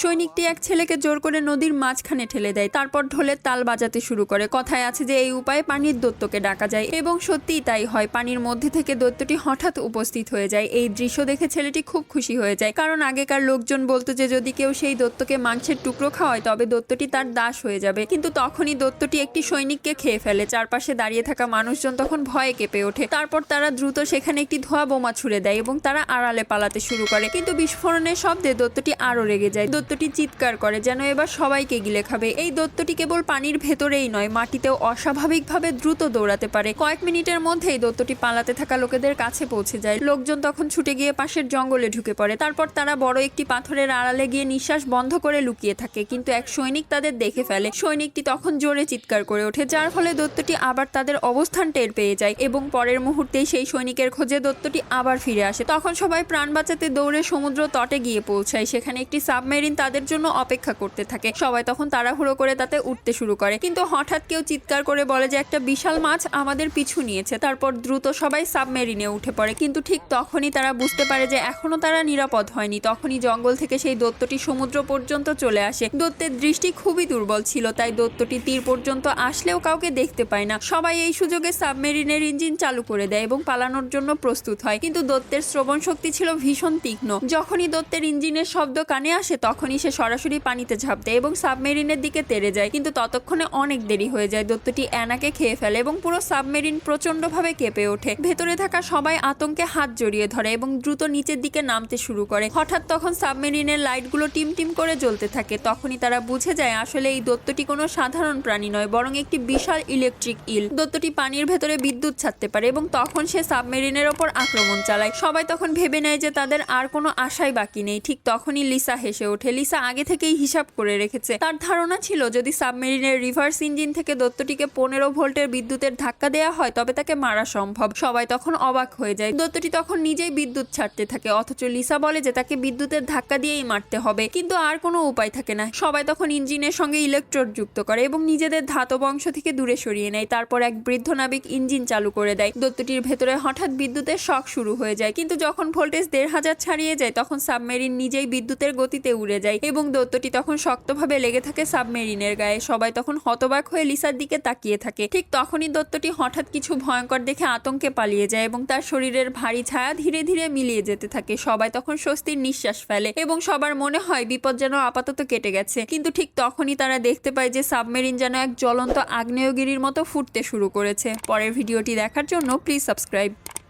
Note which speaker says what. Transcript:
Speaker 1: সৈনিকটি এক ছেলেকে জোর করে নদীর মাঝখানে ঠেলে দেয়, তারপর ঢোলের তাল বাজাতে শুরু করে। কথায় আছে যে, এই উপায়ে পানির দৈত্যকে ডাকা যায় এবং সত্যিই তাই হয়। পানির মধ্যে থেকে দৈত্যটি হঠাৎ উপস্থিত হয়ে যায়। এই দৃশ্য দেখে ছেলেটি খুব খুশি হয়ে যায়, কারণ আগেকার লোকজন বলতো যে, যদি কেউ সেই দত্তকে মাংসের টুকরো খাওয়ায়, তবে দত্তটি তার দাস হয়ে যাবে। কিন্তু তখনই দত্তটি একটি সৈনিককে খেয়ে ফেলে। চারপাশে দাঁড়িয়ে থাকা মানুষজন তখন ভয়ে কেঁপে ওঠে। তারপর তারা দ্রুত সেখানে একটি ধোয়া বোমা ছুড়ে দেয় এবং তারা আড়ালে পালাতে শুরু করে। কিন্তু বিস্ফোরণের শব্দে দৈত্যটি আরও রেগে যায়। দৈত্যটি চিৎকার করে যেন এবার সবাইকে গিলে খাবে। এই দৈত্যটি কেবল পানির ভেতরেই নয়, মাটিতেও অস্বাভাবিকভাবে দ্রুত দৌড়াতে পারে। কয়েক মিনিটের মধ্যেই দৈত্যটি পালাতে থাকা লোকেদের কাছে পৌঁছে যায়। লোকজন তখন ছুটে গিয়ে পাশের জঙ্গলে ঢুকে পড়ে। তারপর তারা বড় একটি পাথরের আড়ালে গিয়ে নিঃশ্বাস বন্ধ করে লুকিয়ে থাকে। কিন্তু এক সৈনিক তাদের দেখে ফেলে। সৈনিকটি তখন জোরে চিৎকার করে ওঠে, যার ফলে দৈত্যটি আবার তাদের অবস্থান টের পেয়ে যায় এবং পরের মুহূর্তেই সেই সৈনিকের খোঁজে দত্তটি আবার ফিরে আসে। তখন সবাই প্রাণ বাঁচাতে দৌড়ে সমুদ্র তটে গিয়ে পৌঁছায়। সেখানে একটি সাবমেরিন তাদের জন্য অপেক্ষা করতে থাকে। সবাই তখন তাড়াহুড়ো করে তাতে উঠতে শুরু করে। কিন্তু হঠাৎ কেউ চিৎকার করে বলে যে, একটা বিশাল মাছ আমাদের পিছু নিয়েছে। তারপর দ্রুত সবাই সাবমেরিনে উঠে পড়ে। কিন্তু ঠিক তখনই তারা বুঝতে পারে যে, এখনও তারা নিরাপদ হয়নি। তখনই জঙ্গল থেকে সেই দৈত্যটি সমুদ্র পর্যন্ত চলে আসে। দৈত্যের দৃষ্টি খুবই দুর্বল ছিল, তাই দৈত্যটি তীর পর্যন্ত আসলেও কাউকে দেখতে পায় না। সবাই এই সুযোগে সাবমেরিনের ইঞ্জিন চালু করে দেয় এবং পালানোর জন্য প্রস্তুত হয়। কিন্তু দত্তের শ্রবণ শক্তি ছিল ভীষণ তীক্ষ্ণ। যখনই দৈত্যের ইঞ্জিনের শব্দ কানে আসে তখনই সে সরাসরি পানিতে ঝাঁপ দেয় এবং সাবমেরিনের দিকে তেড়ে যায়। কিন্তু ততক্ষণে অনেক দেরি হয়ে যায়। দত্তটি অ্যানাকে খেয়ে ফেলে এবং পুরো সাবমেরিন প্রচন্ডভাবে কেঁপে ওঠে। ভেতরে থাকা সবাই আতঙ্কে হাত জড়িয়ে ধরে এবং দ্রুত নিচের দিকে নামতে শুরু করে। হঠাৎ তখন সাবমেরিনের লাইটগুলো টিম টিম করে জ্বলতে থাকে। তখনই তারা বুঝে যায়, আসলে এই দত্তটি কোনো সাধারণ প্রাণী নয়, বরং একটি বিশাল ইলেকট্রিক ইল। দত্তটি পানির ভেতরে বিদ্যুৎ ছাড়তে পারে এবং তখন সে সাবমেরিনের ওপর আক্রমণ চালায়। সবাই তখন ভেবে নেয় যে তাদের আর কোনো আশাই বাকি নেই। ঠিক তখনই লিসা হেসে ওঠে। লিসা আগে থেকেই হিসাব করে রেখেছে। তার ধারণা ছিল, যদি সাবমেরিনের রিভার্স ইঞ্জিন থেকে দত্তটিকে পনেরো ভোল্টের বিদ্যুতের ধাক্কা দেওয়া হয়, তবে তাকে মারা সম্ভব। সবাই তখন অবাক হয়ে যায়। দত্তটি তখন নিজেই বিদ্যুৎ ছাড়তে থাকে, অথচ লিসা বলে যে তাকে বিদ্যুতের ধাক্কা দিয়েই মারতে হবে। কিন্তু আর কোনো উপায় থাকে না। সবাই তখন ইঞ্জিনের সঙ্গে ইলেকট্রোড যুক্ত করে এবং নিজেদের ধাতব অংশ থেকে দূরে সরিয়ে নেয়। তারপর এক বৃদ্ধ নাবিক ইঞ্জিন চালু করে দেয়। দত্তটির ভেতরে হঠাৎ বিদ্যুতের শখ শুরু হয়ে যায়। কিন্তু যখন ভোল্টেজ দেড় হাজার ছাড়িয়ে যায়, তখন সাবমেরিন নিজেই বিদ্যুতের গতিতে উড়ে যায়। এবং দৈত্যটি তখন শক্তভাবে লেগে থাকে সাবমেরিনের গায়ে। সবাই তখন হতবাক হয়ে লিসার দিকে তাকিয়ে থাকে। ঠিক তখনই দৈত্যটি হঠাৎ কিছু ভয়ঙ্কর দেখে আতঙ্কে পালিয়ে যায় এবং তার শরীরের ভারী ছায়া ধীরে ধীরে মিলিয়ে যেতে থাকে। সবাই তখন স্বস্তির নিঃশ্বাস ফেলে এবং সবার মনে হয় বিপদ যেন আপাতত কেটে গেছে। কিন্তু ঠিক তখনই তারা দেখতে পায় যে সাবমেরিন যেন এক জ্বলন্ত আগ্নেয়গিরির মতো ফুটতে শুরু করেছে। পরের ভিডিওটি দেখার জন্য প্লিজ সাবস্ক্রাইব।